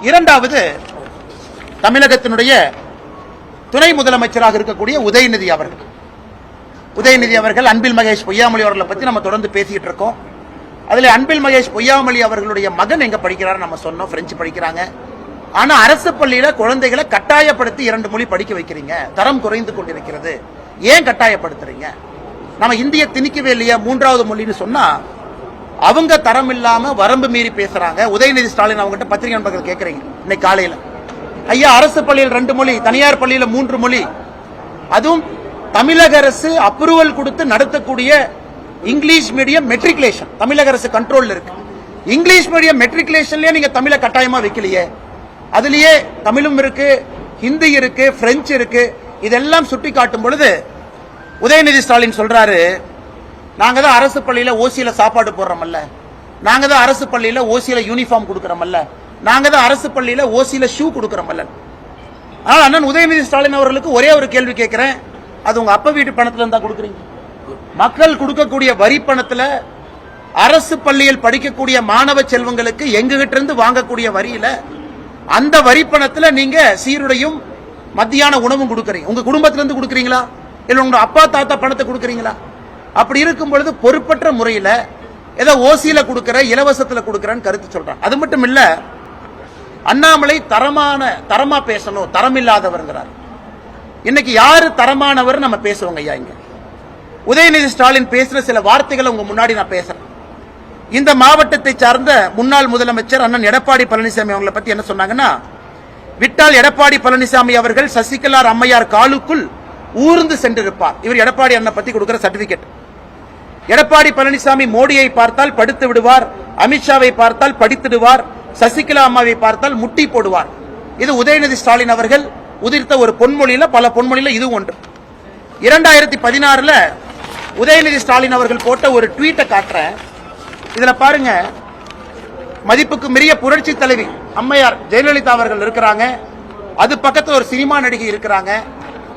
இரண்டாவது தமிழகத்தினுடைய துணை முதலமைச்சராக இருக்கக்கூடிய உதயநிதி அவர்கள். உதயநிதி அவர்கள் அன்பில் மகேஷ் பொய்யாமொழி அவர்களை பத்தி நம்ம தொடர்ந்து பேசிட்டு இருக்கோம். அதுல அன்பில் மகேஷ் பொய்யாமொழி அவர்களுடைய மகன் எங்க படிக்கிறாரு நம்ம சொன்னோம் பிரெஞ்சு படிக்கிறாங்க. ஆனா அரசு பள்ளியில குழந்தைகளை கட்டாயப்படுத்தி இரண்டு மொழி படிக்க வைக்கிறீங்க. தரம் குறைந்து கொண்டிருக்கிறது. ஏன் கட்டாயப்படுத்துறீங்க? நம்ம இந்திய திணிக்கவே இல்லையா மூன்றாவது மொழின்னு சொன்னா அவங்க தரம் இல்லாம வரம்பு மீறி பேசுறாங்க. உதயநிதி ஸ்டாலின் அவங்ககிட்ட பத்திரிகை நண்பர்கள் கேட்கறீங்க இன்னைக்கு காலையில. ஐயா அரசு பள்ளியில் ரெண்டு மொழி தனியார் பள்ளியில மூன்று மொழி. அதுவும் தமிழக அரசு அப்ரூவல் கொடுத்து நடத்தக்கூடிய இங்கிலீஷ் மீடியம் மெட்ரிகுலேஷன் தமிழக அரசு கண்ட்ரோல் இருக்கு. இங்கிலீஷ் மீடியம் மெட்ரிகுலேஷன்லயே நீங்க தமிழை கட்டாயமா வைக்கலையே. அதுலயே தமிழும் இருக்கு ஹிந்தி இருக்கு பிரெஞ்சு இருக்கு. இதெல்லாம் சுட்டி காட்டும் பொழுது உதயநிதி ஸ்டாலின் சொல்றாரு நாங்கள் தான் அரசு பள்ளியில் ஓசியில் சாப்பாடு போடுறோம்ல நாங்கள் தான் அரசு பள்ளியில் ஓசியில் யூனிஃபார்ம் கொடுக்கறோம்ல நாங்கள் தான் அரசு பள்ளியில் ஓசியில் ஷூ கொடுக்கறோம்ல ஆனால் அண்ணன் உதயநிதி ஸ்டாலின் அவர்களுக்கு ஒரே ஒரு கேள்வி கேட்குறேன். அது உங்கள் அப்பா வீட்டு பணத்தில் இருந்தால் கொடுக்குறீங்க. மக்கள் கொடுக்கக்கூடிய வரி பணத்தில் அரசு பள்ளியில் படிக்கக்கூடிய மாணவ செல்வங்களுக்கு எங்ககிட்ட இருந்து வாங்கக்கூடிய வரியில அந்த வரி பணத்தில் நீங்க சீருடையும் மத்தியான உணவும் கொடுக்குறீங்க. உங்க குடும்பத்திலேருந்து கொடுக்குறீங்களா? இல்லை உங்க அப்பா தாத்தா பணத்தை கொடுக்குறீங்களா? அப்படி இருக்கும் பொழுது பொறுப்பற்ற முறையில் ஏதோ ஓசியில கொடுக்குற இலவசத்தில் கொடுக்குறேன்னு கருத்து சொல்கிறான் அது மட்டும் இல்ல அண்ணாமலை தரமான தரமா பேசணும் தரம் இல்லாதவர்ங்கிறார் இன்னைக்கு யாரு தரமானவர் நம்ம பேசுவோங்க ஐயா இங்க. உதயநிதி ஸ்டாலின் பேசுற சில வார்த்தைகளை உங்க முன்னாடி நான் பேசுறேன். இந்த மாவட்டத்தை சார்ந்த முன்னாள் முதலமைச்சர் அண்ணன் எடப்பாடி பழனிசாமி அவங்களை பத்தி என்ன சொன்னாங்கன்னா விட்டால் எடப்பாடி பழனிசாமி அவர்கள் சசிகலார் அம்மையார் காலுக்குள் ஊர்ந்து சென்றிருப்பார். இவர் எடப்பாடி அண்ணன் பத்தி கொடுக்கிற சர்டிபிகேட் எடப்பாடி பழனிசாமி மோடியை பார்த்தால் படுத்து விடுவார் அமித்ஷாவை பார்த்தால் படித்திடுவார் சசிகலா அம்மாவை பார்த்தால் முட்டி போடுவார். இது உதயநிதி ஸ்டாலின் அவர்கள் உதிர்த்த ஒரு பொன்மொழியில பல பொன்மொழியில இது ஒன்று. இரண்டாயிரத்தி பதினாறுல உதயநிதி ஸ்டாலின் அவர்கள் போட்ட ஒரு ட்வீட்டை காட்டுறேன். இதுல பாருங்க. மதிப்புக்கு மிரிய புரட்சி தலைவி அம்மையார் ஜெயலலிதா அவர்கள் இருக்கிறாங்க. அது பக்கத்தில் ஒரு சினிமா நடிகை இருக்கிறாங்க.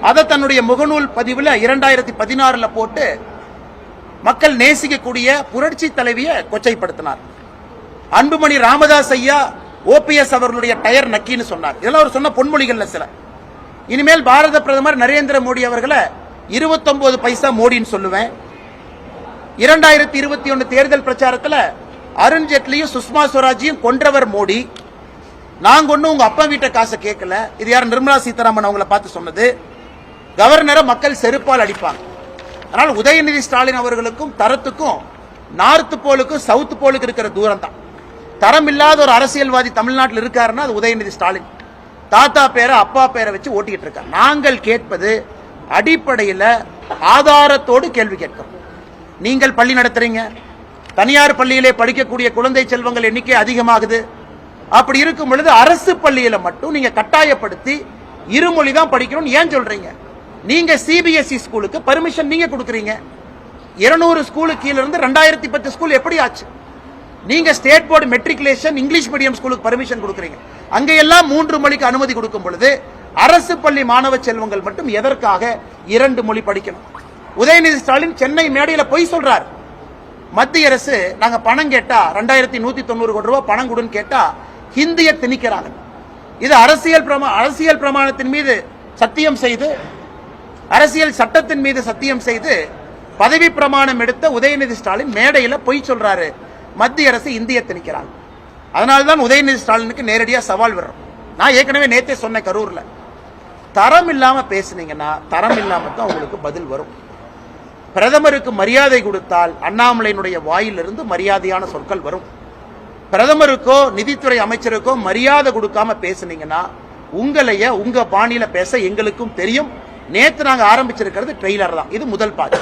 அதை தன்னுடைய முகநூல் பதிவில் இரண்டாயிரத்தி பதினாறுல போட்டு மக்கள் நேசிக்கக்கூடிய புரட்சி தலைவியை கொச்சைப்படுத்தினார். அன்புமணி ராமதாஸ் ஐயா ஓபிஎஸ் அவர்களுடைய டயர் நக்கின்னு சொன்னார். இதெல்லாம் அவர் சொன்ன பொன்மொழிகள்ல சில. இனிமேல் பாரத பிரதமர் நரேந்திர மோடி அவர்களை இருபத்தொன்பது பைசா மோடின்னு சொல்லுவேன். இரண்டாயிரத்தி இருபத்தி ஒன்று தேர்தல் பிரச்சாரத்தில் அருண் ஜேட்லியும் சுஷ்மா ஸ்வராஜையும் கொன்றவர் மோடி. நாங்க ஒன்றும் உங்க அப்பா வீட்டை காசை கேட்கல இது யார் நிர்மலா சீதாராமன் அவங்கள பார்த்து சொன்னது. கவர்னரை மக்கள் செருப்பால் அடிப்பாங்க. அதனால் உதயநிதி ஸ்டாலின் அவர்களுக்கும் தரத்துக்கும் நார்த்து போலுக்கும் சவுத் போலுக்கு இருக்கிற தூரம் தான் தரம் இல்லாத ஒரு அரசியல்வாதி தமிழ்நாட்டில் இருக்காருன்னா அது உதயநிதி ஸ்டாலின். தாத்தா பேரை அப்பா பேரை வச்சு ஓட்டிக்கிட்டு இருக்கார். நாங்கள் கேட்பது அடிப்படையில் ஆதாரத்தோடு கேள்வி கேட்கிறோம் நீங்கள் பள்ளி நடத்துறீங்க. தனியார் பள்ளியிலே படிக்கக்கூடிய குழந்தை செல்வங்கள் எண்ணிக்கை அதிகமாகுது. அப்படி இருக்கும் பொழுது அரசு பள்ளியில் மட்டும் நீங்கள் கட்டாயப்படுத்தி இருமொழி தான் படிக்கணும்னு ஏன் சொல்றீங்க? நீங்க சிபிஎஸ்இ ஸ்கூலுக்கு பர்மிஷன் நீங்க கொடுக்குறீங்க. இருநூறு ஸ்கூலுக்கு கீழே இருந்து ரெண்டாயிரத்தி பத்து ஸ்கூல் எப்படி ஆச்சு? நீங்க state board matriculation English medium ஸ்கூலுக்கு பர்மிஷன் கொடுக்குறீங்க. அங்கெல்லாம் மூன்று மொழிக்கு அனுமதி கொடுக்கும் பொழுது அரசு பள்ளி மாணவ செல்வங்கள் மட்டும் எதற்காக இரண்டு மொழி படிக்கணும்? உதயநிதி ஸ்டாலின் சென்னை மேடையில் பொய் சொல்றார். மத்திய அரசு நாங்க பணம் கேட்டா ரெண்டாயிரத்தி நூத்தி தொண்ணூறு கோடி ரூபாய் பணம் கொடுன்னு கேட்டா ஹிந்தியை திணிக்கிறாங்க. இது அரசியல் பிரமா அரசியல் பிரமாணத்தின் மீது சத்தியம் செய்து அரசியல் சட்டத்தின் மீது சத்தியம் செய்து பதவி பிரமாணம் எடுத்த உதயநிதி ஸ்டாலின் மேடையில் பொய் சொல்றாரு. மத்திய அரசு இந்திய திணிக்கிறாங்க அதனால்தான் உதயநிதி ஸ்டாலினுக்கு நேரடியாக சவால் விடுறோம். நான் ஏற்கனவே நேத்தே சொன்னேன் கரூர்ல. தரம் இல்லாம பேசுனீங்கன்னா தரம் இல்லாம தான் உங்களுக்கு பதில் வரும். பிரதமருக்கு மரியாதை கொடுத்தால் அண்ணாமலையினுடைய வாயிலிருந்து மரியாதையான சொற்கள் வரும். பிரதமருக்கோ நிதித்துறை அமைச்சருக்கோ மரியாதை கொடுக்காம பேசுனீங்கன்னா உங்களைய உங்க பாணியில பேச எங்களுக்கும் தெரியும். நேத்து நாங்க ஆரம்பிச்சிருக்கிறது ட்ரெய்லர் தான். இது முதல் பாட்டு.